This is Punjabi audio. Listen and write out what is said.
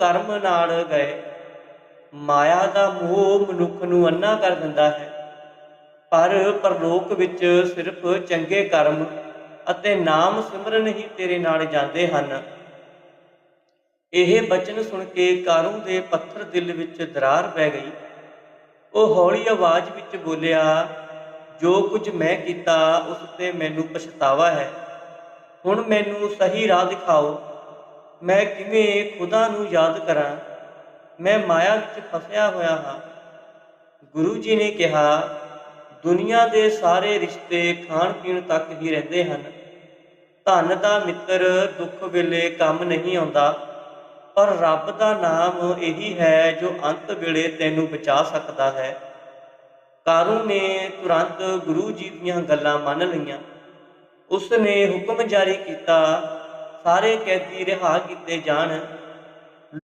ਕਰਮ ਨਾਲ ਗਏ। ਮਾਇਆ ਦਾ ਮੋਹ ਮਨੁੱਖ ਨੂੰ ਅੰਨਾ ਕਰ ਦਿੰਦਾ ਹੈ। ਪਰ ਪਰਲੋਕ ਵਿੱਚ ਸਿਰਫ ਚੰਗੇ ਕਰਮ ਅਤੇ ਨਾਮ ਸਿਮਰਨ ਹੀ ਤੇਰੇ ਨਾਲ ਜਾਂਦੇ ਹਨ। ਇਹ ਬਚਨ ਸੁਣ ਕੇ ਕਾਰੂ ਦੇ ਪੱਥਰ ਦਿਲ ਵਿੱਚ ਦਰਾਰ ਪੈ ਗਈ। ਉਹ ਹੌਲੀ ਆਵਾਜ਼ ਵਿੱਚ ਬੋਲਿਆ, ਜੋ ਕੁਝ ਮੈਂ ਕੀਤਾ, ਉਸ ਤੇ ਮੈਨੂੰ ਪਛਤਾਵਾ ਹੈ। ਹੁਣ ਮੈਨੂੰ ਸਹੀ ਰਾਹ ਦਿਖਾਓ। ਮੈਂ ਕਿਵੇਂ ਖੁਦਾ ਨੂੰ ਯਾਦ ਕਰਾਂ? ਮੈਂ ਮਾਇਆ ਵਿੱਚ ਫਸਿਆ ਹੋਇਆ ਹਾਂ। ਗੁਰੂ ਜੀ ਨੇ ਕਿਹਾ, ਦੁਨੀਆ ਦੇ ਸਾਰੇ ਰਿਸ਼ਤੇ ਖਾਣ ਪੀਣ ਤੱਕ ਹੀ ਰਹਿੰਦੇ ਹਨ। ਧਨ ਦਾ ਮਿੱਤਰ ਦੁੱਖ ਵੇਲੇ ਕੰਮ ਨਹੀਂ ਆਉਂਦਾ, ਪਰ ਰੱਬ ਦਾ ਨਾਮ ਇਹੀ ਹੈ ਜੋ ਅੰਤ ਵੇਲੇ ਤੈਨੂੰ ਬਚਾ ਸਕਦਾ ਹੈ। ਕਾਰੂ ਨੇ ਤੁਰੰਤ ਗੁਰੂ ਜੀ ਦੀਆਂ ਗੱਲਾਂ ਮੰਨ ਲਈਆਂ? ਉਸ ਨੇ ਹੁਕਮ ਜਾਰੀ ਕੀਤਾ ਸਾਰੇ ਕੈਦੀ ਰਿਹਾ ਕੀਤੇ ਜਾਣ।